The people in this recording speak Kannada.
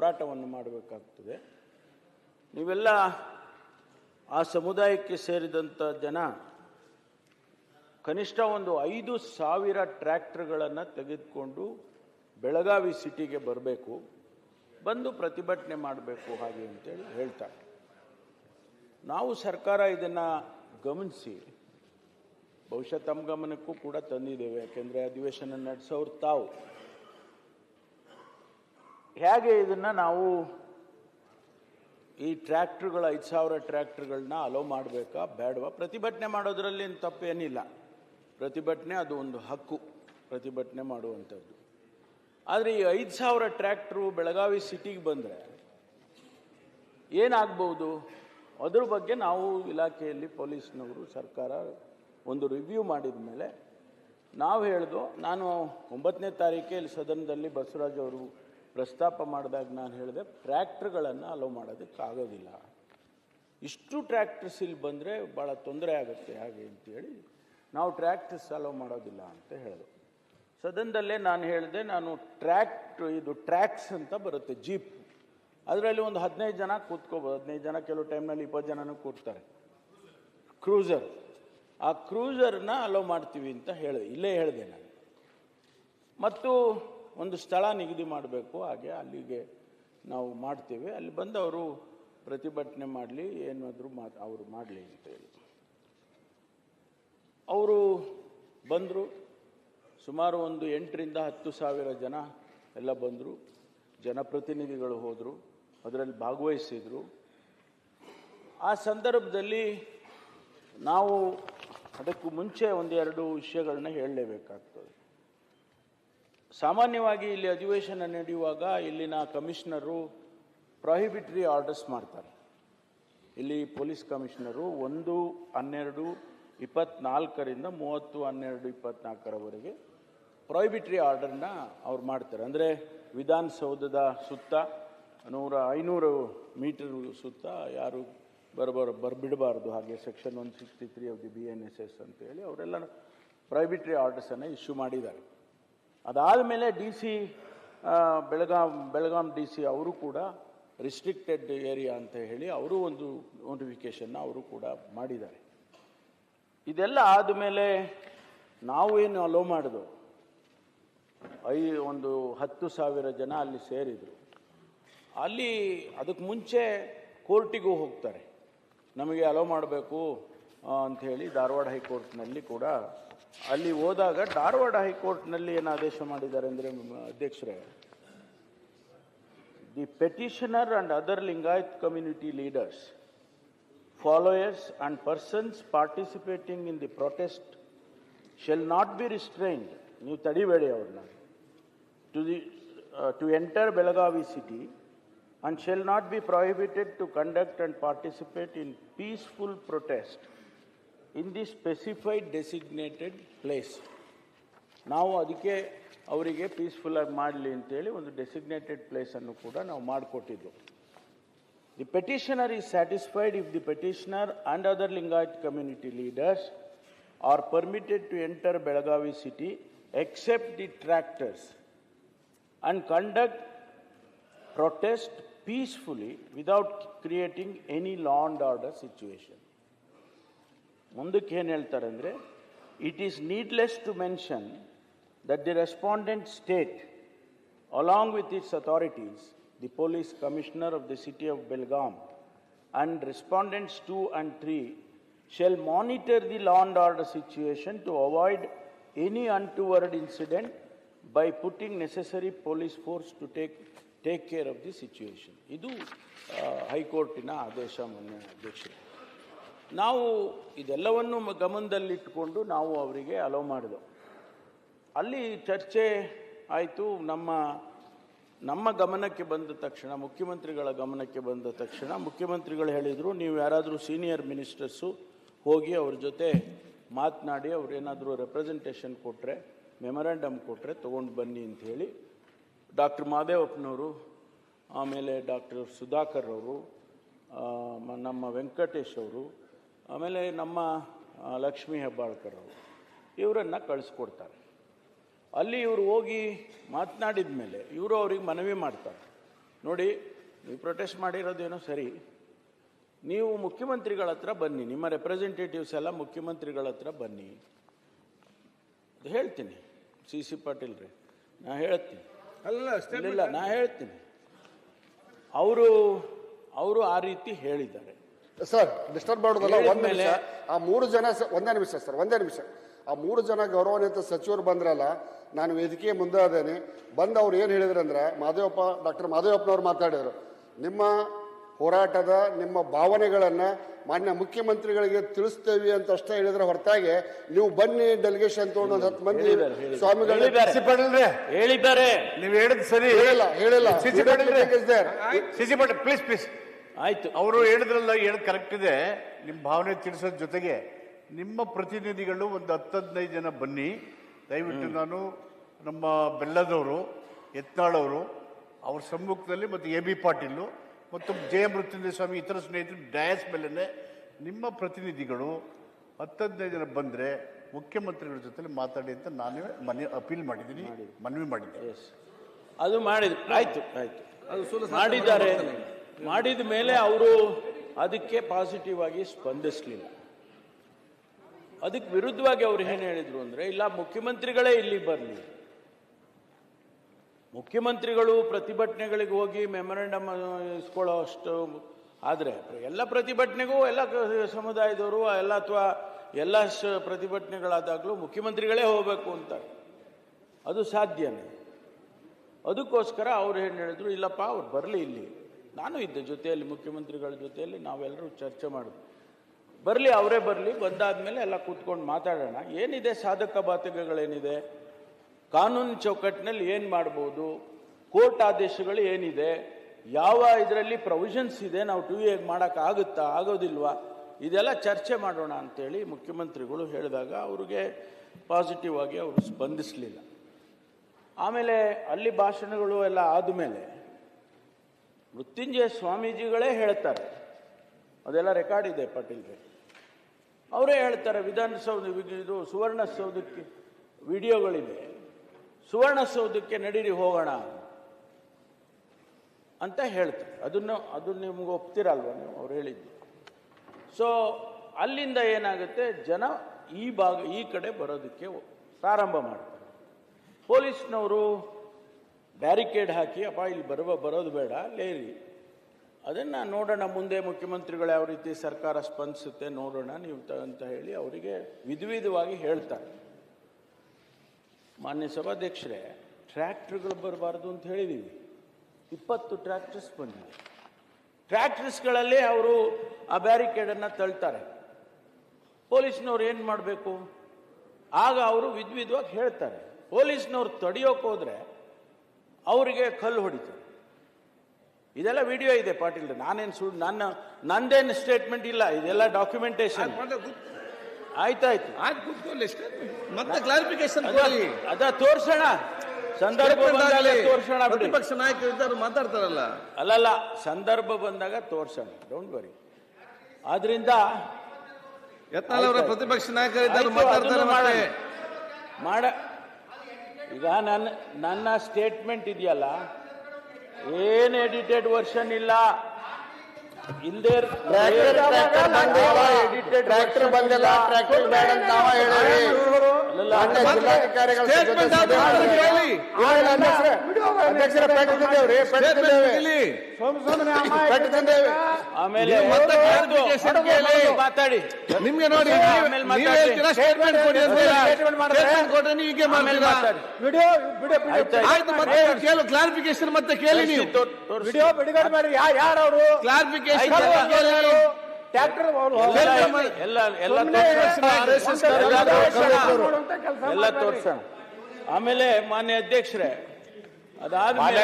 ಹೋರಾಟವನ್ನು ಮಾಡಬೇಕಾಗ್ತದೆ. ನೀವೆಲ್ಲ ಆ ಸಮುದಾಯಕ್ಕೆ ಸೇರಿದಂಥ ಜನ ಕನಿಷ್ಠ ಒಂದು ಐದು ಸಾವಿರ ಟ್ರ್ಯಾಕ್ಟರ್ಗಳನ್ನು ತೆಗೆದುಕೊಂಡು ಬೆಳಗಾವಿ ಸಿಟಿಗೆ ಬರಬೇಕು, ಬಂದು ಪ್ರತಿಭಟನೆ ಮಾಡಬೇಕು ಹಾಗೆ ಅಂತೇಳಿ ಹೇಳ್ತಾರೆ. ನಾವು ಸರ್ಕಾರ ಇದನ್ನು ಗಮನಿಸಿ, ಬಹುಶಃ ತಮ್ಮ ಗಮನಕ್ಕೂ ಕೂಡ ತಂದಿದ್ದೇವೆ, ಯಾಕೆಂದರೆ ಅಧಿವೇಶನ ನಡೆಸೋರು ತಾವು. ಹೇಗೆ ಇದನ್ನು ನಾವು ಈ ಟ್ರ್ಯಾಕ್ಟ್ರುಗಳು ಐದು ಸಾವಿರ ಟ್ರ್ಯಾಕ್ಟ್ರ್ಗಳನ್ನ ಅಲೋ ಮಾಡಬೇಕಾ, ಬೇಡವಾ? ಪ್ರತಿಭಟನೆ ಮಾಡೋದ್ರಲ್ಲಿ ತಪ್ಪೇನಿಲ್ಲ. ಪ್ರತಿಭಟನೆ ಅದು ಒಂದು ಹಕ್ಕು. ಪ್ರತಿಭಟನೆ ಮಾಡುವಂಥದ್ದು. ಆದರೆ ಈ ಐದು ಸಾವಿರ ಟ್ರ್ಯಾಕ್ಟ್ರು ಬೆಳಗಾವಿ ಸಿಟಿಗೆ ಬಂದರೆ ಏನಾಗ್ಬೋದು ಅದ್ರ ಬಗ್ಗೆ ನಾವು ಇಲಾಖೆಯಲ್ಲಿ ಪೊಲೀಸ್ನವರು ಸರ್ಕಾರ ಒಂದು ರಿವ್ಯೂ ಮಾಡಿದ ಮೇಲೆ ನಾವು ಹೇಳ್ದು, ನಾನು ಒಂಬತ್ತನೇ ತಾರೀಕೆ ಇಲ್ಲಿ ಸದನದಲ್ಲಿ ಬಸವರಾಜ್ ಅವರು ಪ್ರಸ್ತಾಪ ಮಾಡಿದಾಗ ನಾನು ಹೇಳಿದೆ, ಟ್ರ್ಯಾಕ್ಟ್ರ್ಗಳನ್ನು ಅಲೋ ಮಾಡೋದಕ್ಕಾಗೋದಿಲ್ಲ. ಇಷ್ಟು ಟ್ರ್ಯಾಕ್ಟರ್ಸ್ ಇಲ್ಲಿ ಬಂದರೆ ಭಾಳ ತೊಂದರೆ ಆಗುತ್ತೆ ಹಾಗೆ ಅಂತೇಳಿ ನಾವು ಟ್ರ್ಯಾಕ್ಟರ್ಸ್ ಅಲೋ ಮಾಡೋದಿಲ್ಲ ಅಂತ ಹೇಳಿದೆ ಸದನದಲ್ಲೇ ನಾನು ಹೇಳಿದೆ, ನಾನು ಟ್ರ್ಯಾಕ್ಟ್ ಇದು ಟ್ರ್ಯಾಕ್ಸ್ ಅಂತ ಬರುತ್ತೆ ಜೀಪ್ ಅದರಲ್ಲಿ ಒಂದು ಹದಿನೈದು ಜನ ಕೂತ್ಕೋಬೋದು, ಹದಿನೈದು ಜನ ಕೆಲವು ಟೈಮ್ನಲ್ಲಿ ಇಪ್ಪತ್ತು ಜನನೂ ಕೂರ್ತಾರೆ. ಕ್ರೂಸರ್ ಆ ಕ್ರೂಸರ್ನ ಅಲೋ ಮಾಡ್ತೀವಿ ಅಂತ ಹೇಳಿದೆ ಇಲ್ಲೇ ಹೇಳಿದೆ ನಾನು. ಮತ್ತು ಒಂದು ಸ್ಥಳ ನಿಗದಿ ಮಾಡಬೇಕು, ಹಾಗೆ ಅಲ್ಲಿಗೆ ನಾವು ಮಾಡ್ತೇವೆ. ಅಲ್ಲಿ ಬಂದು ಅವರು ಪ್ರತಿಭಟನೆ ಮಾಡಲಿ, ಏನಾದರೂ ಮಾ, ಅವರು ಮಾಡಲಿ ಅಂತ ಹೇಳಿ. ಅವರು ಬಂದರು. ಸುಮಾರು ಒಂದು ಎಂಟರಿಂದ ಹತ್ತು ಸಾವಿರ ಜನ ಎಲ್ಲ ಬಂದರು. ಜನಪ್ರತಿನಿಧಿಗಳು ಹೋದರು. ಅದರಲ್ಲಿ ಭಾಗವಹಿಸಿದರು. ಆ ಸಂದರ್ಭದಲ್ಲಿ ನಾವು ಅದಕ್ಕೂ ಮುಂಚೆ ಒಂದೆರಡು ವಿಷಯಗಳನ್ನ ಹೇಳಲೇಬೇಕಾಗ್ತದೆ. ಸಾಮಾನ್ಯವಾಗಿ ಇಲ್ಲಿ ಅಧಿವೇಶನ ನಡೆಯುವಾಗ ಇಲ್ಲಿನ ಕಮಿಷನರು ಪ್ರಾಹಿಬಿಟ್ರಿ ಆರ್ಡರ್ಸ್ ಮಾಡ್ತಾರೆ. ಇಲ್ಲಿ ಪೊಲೀಸ್ ಕಮಿಷನರು ಒಂದು, ಹನ್ನೆರಡು, ಇಪ್ಪತ್ನಾಲ್ಕರಿಂದ ಮೂವತ್ತು, ಹನ್ನೆರಡು, ಇಪ್ಪತ್ನಾಲ್ಕರವರೆಗೆ ಪ್ರಾಹಿಬಿಟ್ರಿ ಆರ್ಡರ್ನ ಅವ್ರು ಮಾಡ್ತಾರೆ. ಅಂದರೆ ವಿಧಾನಸೌಧದ ಸುತ್ತ ನೂರ ಐನೂರು ಮೀಟರ್ ಸುತ್ತ ಯಾರು ಬರಬಾರ, ಬರ್ಬಿಡಬಾರ್ದು. ಹಾಗೆ section one sixty three of the B N S S ಅಂತೇಳಿ ಅವರೆಲ್ಲ ಪ್ರೈಬಿಟ್ರಿ ಆರ್ಡರ್ಸನ್ನು ಇಶ್ಯೂ ಮಾಡಿದ್ದಾರೆ. ಅದಾದ ಮೇಲೆ D C Belgaum Belgaum D C ಅವರು ಕೂಡ ರಿಸ್ಟ್ರಿಕ್ಟೆಡ್ ಏರಿಯಾ ಅಂತ ಹೇಳಿ ಅವರು ಒಂದು ನೋಟಿಫಿಕೇಷನ್ನ ಅವರು ಕೂಡ ಮಾಡಿದ್ದಾರೆ. ಇದೆಲ್ಲ ಆದಮೇಲೆ ನಾವು ಏನು ಅಲೋ ಮಾಡಿದ್ರು ಐ, ಒಂದು ಹತ್ತು ಸಾವಿರ ಜನ ಅಲ್ಲಿ ಸೇರಿದರು. ಅಲ್ಲಿ ಅದಕ್ಕೆ ಮುಂಚೆ ಕೋರ್ಟಿಗೂ ಹೋಗ್ತಾರೆ. ನಮಗೆ ಅಲೋ ಮಾಡಬೇಕು ಅಂಥೇಳಿ ಧಾರವಾಡ ಹೈಕೋರ್ಟ್ನಲ್ಲಿ ಕೂಡ ಅಲ್ಲಿ ಹೋದಾಗ ಧಾರವಾಡ ಹೈಕೋರ್ಟ್ನಲ್ಲಿ ಏನು ಆದೇಶ ಮಾಡಿದ್ದಾರೆ ಅಂದರೆ ಅಧ್ಯಕ್ಷರೇ the petitioner and other Lingayat community leaders followers and persons participating in the protest shall not be restrained ನೀವು ತಡಿಬೇಡಿ ಅವ್ರನ್ನ to the to enter Belagavi city and shall not be prohibited to conduct and participate in peaceful protest in the specified designated place. ನಾವು ಅದಕ್ಕೆ ಅವರಿಗೆ ಪೀಸ್ಫುಲ್ಲಾಗಿ ಮಾಡಲಿ ಅಂತೇಳಿ ಒಂದು ಡೆಸಿಗ್ನೇಟೆಡ್ ಪ್ಲೇಸನ್ನು ಕೂಡ ನಾವು ಮಾಡಿಕೊಟ್ಟಿದ್ದು The petitioner is satisfied if the petitioner and other Lingayat community leaders are permitted to enter Belagavi city except the tractors and conduct protest peacefully without creating any law and order situation. ಮುಂದಕ್ಕೆ ಏನು ಹೇಳ್ತಾರೆ ಅಂದರೆ it is needless to mention that the respondent state along with its authorities the police commissioner of the city of Belgaum and respondents two and three shall monitor the law and order situation to avoid any untoward incident by putting necessary police force to take take care of the situation ಇದು ಹೈಕೋರ್ಟಿನ ಆದೇಶ ಮೊನ್ನೆ ಅಧ್ಯಕ್ಷರು. ನಾವು ಇದೆಲ್ಲವನ್ನು ಗಮನದಲ್ಲಿಟ್ಟುಕೊಂಡು ನಾವು ಅವರಿಗೆ ಅಲೋ ಮಾಡಿದೆವು. ಅಲ್ಲಿ ಚರ್ಚೆ ಆಯಿತು, ನಮ್ಮ ನಮ್ಮ ಗಮನಕ್ಕೆ ಬಂದ ತಕ್ಷಣ, ಮುಖ್ಯಮಂತ್ರಿಗಳ ಗಮನಕ್ಕೆ ಬಂದ ತಕ್ಷಣ, ಮುಖ್ಯಮಂತ್ರಿಗಳು ಹೇಳಿದರು, ನೀವು ಯಾರಾದರೂ ಸೀನಿಯರ್ ಮಿನಿಸ್ಟರ್ಸು ಹೋಗಿ ಅವ್ರ ಜೊತೆ ಮಾತನಾಡಿ ಏನಾದರೂ ರೆಪ್ರೆಸೆಂಟೇಷನ್ ಕೊಟ್ಟರೆ ಮೆಮೊರಾಂಡಮ್ ಕೊಟ್ಟರೆ ತೊಗೊಂಡು ಬನ್ನಿ ಅಂತ ಹೇಳಿ, ಡಾಕ್ಟರ್ ಮಾದೇವಪ್ಪನವರು, ಆಮೇಲೆ ಡಾಕ್ಟರ್ ಸುಧಾಕರ್ ಅವರು ನಮ್ಮ ವೆಂಕಟೇಶ್ ಅವರು ಆಮೇಲೆ ನಮ್ಮ ಲಕ್ಷ್ಮೀ ಹೆಬ್ಬಾಳ್ಕರ್ ಅವರು ಇವರನ್ನು ಕಳಿಸ್ಕೊಡ್ತಾರೆ. ಅಲ್ಲಿ ಇವರು ಹೋಗಿ ಮಾತನಾಡಿದ ಮೇಲೆ ಇವರು ಅವ್ರಿಗೆ ಮನವಿ ಮಾಡ್ತಾರೆ. ನೋಡಿ ನೀವು ಪ್ರೊಟೆಸ್ಟ್ ಮಾಡಿರೋದೇನೋ ಸರಿ ನೀವು ಮುಖ್ಯಮಂತ್ರಿಗಳ ಹತ್ರ ಬನ್ನಿ ನಿಮ್ಮ ರೆಪ್ರೆಸೆಂಟೇಟಿವ್ಸ್ ಎಲ್ಲ ಮುಖ್ಯಮಂತ್ರಿಗಳ ಹತ್ರ ಬನ್ನಿ. ಅದು ಹೇಳ್ತೀನಿ ಸಿ ಸಿ ಪಾಟೀಲ್ ರೀ ನಾ ಹೇಳ್ತೀನಿ. ಅಲ್ಲ ಅಷ್ಟೇ ಇಲ್ಲ ನಾ ಹೇಳ್ತೀನಿ. ಅವರು ಅವರು ಆ ರೀತಿ ಹೇಳಿದ್ದಾರೆ. ಸರ್ ಡಿಸ್ಟರ್ಬ್ ಮಾಡೋದಲ್ಲ ಒಂದ್ ನಿಮಿಷ. ಆ ಮೂರು ಜನ ಸ- ಒಂದೇ ನಿಮಿಷ ಸರ್ ಒಂದೇ ನಿಮಿಷ. ಆ ಮೂರು ಜನ ಗೌರವಾನ್ವಿತ ಸಚಿವರು ಬಂದ್ರಲ್ಲ ನಾನು ವೇದಿಕೆ ಮುಂದೆ ಅದೇನೆ ಬಂದು ಅವ್ರು ಏನು ಹೇಳಿದ್ರು ಅಂದ್ರೆ ಮಾದೇವಪ್ಪ ಡಾಕ್ಟರ್ ಮಾದೇವಪ್ಪನವ್ರು ಮಾತಾಡಿದರು. ನಿಮ್ಮ ಹೋರಾಟದ ನಿಮ್ಮ ಭಾವನೆಗಳನ್ನ ಮಾನ್ಯ ಮುಖ್ಯಮಂತ್ರಿಗಳಿಗೆ ತಿಳಿಸ್ತೇವೆ ಅಂತ ಅಷ್ಟೇ ಹೇಳಿದ್ರೆ ಹೊರತಾಗಿ ನೀವು ಬನ್ನಿ ಡೆಲಿಗೇಷನ್ ತಗೊಂಡು ಒಂದು ಹತ್ತು ಮಂದಿ ಸ್ವಾಮಿಗಳು ಹೇಳಿದ್ದಾರೆ. ನೀವು ಹೇಳಿದ್ದಾರೆ. ಹೇಳಿದ್ದಾರೆ. ನೀವ್ ಹೇಳಿದ್ ಸರಿ. ಹೇಳಿಲ್ಲ ಹೇಳಿಲ್ಲ. ಸಿಸಿ ಪ್ಲೀಸ್ ಪ್ಲೀಸ್ ಆಯ್ತು. ಅವರು ಹೇಳಿದ್ರಲ್ಲ ಹೇಳ ಕರೆಕ್ಟ್ ಇದೆ? ನಿಮ್ಮ ಭಾವನೆ ತಿಳಿಸೋದ್ ಜೊತೆಗೆ ನಿಮ್ಮ ಪ್ರತಿನಿಧಿಗಳು ಒಂದು ಹತ್ತು ಹದಿನೈದು ಜನ ಬನ್ನಿ. ದಯವಿಟ್ಟು ನಾನು ನಮ್ಮ ಬೆಲ್ಲದವರು ಎತ್ನಾಳವರು ಅವ್ರ ಸಮ್ಮುಖದಲ್ಲಿ ಮತ್ತು ಎ ಬಿ ಪಾಟೀಲು ಮತ್ತು ಜೆ ಮೃತ್ಯುಂಜಯ ಸ್ವಾಮಿ ಇತರ ಸ್ನೇಹಿತರು ಡಯಾಸ್ ಮೇಲೆ ನಿಮ್ಮ ಪ್ರತಿನಿಧಿಗಳು ಹತ್ತು ಹದಿನೈದು ಜನ ಬಂದರೆ ಮುಖ್ಯಮಂತ್ರಿಗಳ ಜೊತೆ ಮಾತಾಡಿ ಅಂತ ನಾನು ಮನೆ ಅಪೀಲ್ ಮಾಡಿದ್ದೀನಿ ಮನವಿ ಮಾಡಿದ್ದೆ. ಎಸ್ ಅದು ಮಾಡಿದ್ರು. ಆಯಿತು. ಆಯ್ತು. ಮಾಡಿದ್ದಾರೆ. ಮಾಡಿದ ಮೇಲೆ ಅವರು ಅದಕ್ಕೆ ಪಾಸಿಟಿವ್ ಆಗಿ ಸ್ಪಂದಿಸಲಿಲ್ಲ. ಅದಕ್ಕೆ ವಿರುದ್ಧವಾಗಿ ಅವ್ರು ಏನು ಹೇಳಿದ್ರು ಅಂದ್ರೆ, ಇಲ್ಲ, ಮುಖ್ಯಮಂತ್ರಿಗಳೇ ಇಲ್ಲಿ ಬರಲಿ. ಮುಖ್ಯಮಂತ್ರಿಗಳು ಪ್ರತಿಭಟನೆಗಳಿಗೆ ಹೋಗಿ ಮೆಮೊರೆಂಡಮ್ ಇಸ್ಕೊಳ್ಳೋ ಅಷ್ಟು ಆದರೆ, ಎಲ್ಲ ಪ್ರತಿಭಟನೆಗೂ, ಎಲ್ಲ ಸಮುದಾಯದವರು, ಎಲ್ಲ ಅಥವಾ ಎಲ್ಲ ಪ್ರತಿಭಟನೆಗಳಾದಾಗಲೂ ಮುಖ್ಯಮಂತ್ರಿಗಳೇ ಹೋಗಬೇಕು ಅಂತ. ಅದು ಸಾಧ್ಯನೇ. ಅದಕ್ಕೋಸ್ಕರ ಅವ್ರು ಏನು ಹೇಳಿದ್ರು, ಇಲ್ಲಪ್ಪ, ಅವ್ರು ಬರಲಿ ಇಲ್ಲಿ. ನಾನು ಇದ್ದೆ ಜೊತೆಯಲ್ಲಿ, ಮುಖ್ಯಮಂತ್ರಿಗಳ ಜೊತೆಯಲ್ಲಿ ನಾವೆಲ್ಲರೂ ಚರ್ಚೆ ಮಾಡಿದ್ವಿ. ಬರಲಿ, ಅವರೇ ಬರಲಿ, ಬಂದಾದ್ಮೇಲೆ ಎಲ್ಲ ಕೂತ್ಕೊಂಡು ಮಾತಾಡೋಣ. ಏನಿದೆ ಸಾಧಕ ಬಾಧಕಗಳೇನಿದೆ? ಕಾನೂನು ಚೌಕಟ್ಟಿನಲ್ಲಿ ಏನು ಮಾಡ್ಬೋದು? ಕೋರ್ಟ್ ಆದೇಶಗಳು ಏನಿದೆ? ಯಾವ ಇದರಲ್ಲಿ ಪ್ರೊವಿಷನ್ಸ್ ಇದೆ? ನಾವು ಟು ಎಗೆ ಮಾಡೋಕ್ಕಾಗುತ್ತಾ ಆಗೋದಿಲ್ವಾ? ಇದೆಲ್ಲ ಚರ್ಚೆ ಮಾಡೋಣ ಅಂತೇಳಿ ಮುಖ್ಯಮಂತ್ರಿಗಳು ಹೇಳಿದಾಗ ಅವ್ರಿಗೆ ಪಾಸಿಟಿವ್ ಆಗಿ ಅವರು ಸ್ಪಂದಿಸಲಿಲ್ಲ. ಆಮೇಲೆ ಅಲ್ಲಿ ಭಾಷಣಗಳು ಎಲ್ಲ ಆದಮೇಲೆ ಮೃತ್ಯುಂಜಯ ಸ್ವಾಮೀಜಿಗಳೇ ಹೇಳ್ತಾರೆ. ಅದೆಲ್ಲ ರೆಕಾರ್ಡ್ ಇದೆ ಪಾಟೀಲ್ಗೆ. ಅವರೇ ಹೇಳ್ತಾರೆ, ವಿಧಾನಸೌಧ ಇದು ಸುವರ್ಣಸೌಧಕ್ಕೆ ವಿಡಿಯೋಗಳಿದೆ. ಸುವರ್ಣಸೌಧಕ್ಕೆ ನಡೀರಿ, ಹೋಗೋಣ ಅಂತ ಹೇಳ್ತಾರೆ. ಅದನ್ನು ಅದು ನಿಮ್ಗೆ ಒಪ್ತಿರಲ್ವ ನೀವು? ಅವ್ರು ಹೇಳಿದ್ದು. ಸೊ ಅಲ್ಲಿಂದ ಏನಾಗುತ್ತೆ? ಜನ ಈ ಭಾಗ, ಈ ಕಡೆ ಬರೋದಕ್ಕೆ ಪ್ರಾರಂಭ ಮಾಡ್ತಾರೆ. ಪೊಲೀಸ್ನವರು ಬ್ಯಾರಿಕೇಡ್ ಹಾಕಿ, ಅಪ್ಪ, ಇಲ್ಲಿ ಬರುವ, ಬರೋದು ಬೇಡ ಲೇರಿ ಅದನ್ನು ನೋಡೋಣ ಮುಂದೆ ಮುಖ್ಯಮಂತ್ರಿಗಳು ಯಾವ ರೀತಿ ಸರ್ಕಾರ ಸ್ಪಂದಿಸುತ್ತೆ ನೋಡೋಣ, ನೀವು ಅಂತ ಹೇಳಿ ಅವರಿಗೆ ವಿಧವಿಧವಾಗಿ ಹೇಳ್ತಾರೆ. ಮಾನ್ಯ ಸಭಾಧ್ಯಕ್ಷರೇ, ಟ್ರ್ಯಾಕ್ಟ್ರ್ಗಳು ಬರಬಾರ್ದು ಅಂತ ಹೇಳಿದ್ದೀವಿ ಇಪ್ಪತ್ತು ಟ್ರ್ಯಾಕ್ಟರ್ಸ್ ಬಂದಿದೆ ಟ್ರ್ಯಾಕ್ಟರ್ಸ್ಗಳಲ್ಲಿ ಅವರು ಆ ಬ್ಯಾರಿಕೇಡನ್ನು ತಳ್ತಾರೆ. ಪೊಲೀಸ್ನವ್ರು ಏನು ಮಾಡಬೇಕು? ಆಗ ಅವರು ವಿಧವಿಧವಾಗಿ ಹೇಳ್ತಾರೆ. ಪೊಲೀಸ್ನವ್ರು ತಡೆಯೋಕೆ ಹೋದ್ರೆ ಅವರಿಗೆ ಕಲ್ಲು ಹೊಡಿತು. ಇದೆಲ್ಲ ವಿಡಿಯೋ ಇದೆ ಪಾಟೀಲ್ ನಾನೇನು ಸುಳ್ಳು ನನ್ನ ನಂದೇನು ಸ್ಟೇಟ್ಮೆಂಟ್ ಇಲ್ಲ ಇದೆಲ್ಲ ಡಾಕ್ಯುಮೆಂಟೇಶನ್ ಆಯ್ತಾಯ್ತು. ಮತ್ತೆ ಕ್ಲಾರಿಫಿಕೇಶನ್ ಅದ ತೋರ್ಸೋಣ. ಸಂದರ್ಭ ಬಂದಾಗ ತೋರ್ಸೋಣ ಪ್ರತಿಪಕ್ಷ ನಾಯಕರು ಮಾತಾಡ್ತಾರಲ್ಲ. ಅಲ್ಲಲ್ಲ ಸಂದರ್ಭ ಬಂದಾಗ ತೋರ್ಸೋಣ. ಡೋಂಟ್ ವರಿ ಆದ್ರಿಂದ ಯತ್ನಾಳ್ ಅವರ ಪ್ರತಿಪಕ್ಷ ನಾಯಕರು ಇದ್ದಾರೆ ಆಯ್ತು, ಮಾತಾಡ್ತಾರೆ ಮಾಡ ಈಗ ನನ್ನ ನನ್ನ ಸ್ಟೇಟ್ಮೆಂಟ್ ಇದೆಯಲ್ಲ? ಏನು ಎಡಿಟೆಡ್ ವರ್ಷನ್ ಇಲ್ಲ? ಇಲ್ದೇ ಟ್ರ್ಯಾಕ್ಟರ್ ಟ್ರ್ಯಾಕ್ಟರ್ ಬಂದಿಲ್ಲ. ಟ್ರ್ಯಾಕ್ಟರ್ ಬೇಡ ಅಂತ ನಾವ ಆಮೇಲೆ. ಮಾತಾಡಿ. ನಿಮ್ಗೆ ನೋಡಿ ಸ್ಟೇಟ್ಮೆಂಟ್ ಕೊಡಿ? ಸ್ಟೇಟ್ಮೆಂಟ್ ಕೊಟ್ರೆ ನೀವು ಹೀಗೆ ಮಾತಾಡಿ. ವಿಡಿಯೋ ವಿಡಿಯೋ ಆಯ್ತು, ಆಯ್ತು. ಮತ್ತೆ ಕೇಳು ಕ್ಲಾರಿಫಿಕೇಶನ್ ಮತ್ತೆ ಕೇಳಿ ನೀವು. ವಿಡಿಯೋ ಬಿಡುಗಡೆ ಮಾಡಿ ಯಾರು ಅವರು ಕ್ಲಾರಿಫಿಕೇಶನ್ ಟ್ರ್ಯಾಕ್ಟರ್ ಎಲ್ಲ ಎಲ್ಲ ಎಲ್ಲ ತೋರ್ಸೋಣ. ಎಲ್ಲ ಎಲ್ಲ ತೋರ್ಸೋಣ ಆಮೇಲೆ ಮಾನ್ಯ ಅಧ್ಯಕ್ಷರೇ ಅದಾದ್ಮೇಲೆ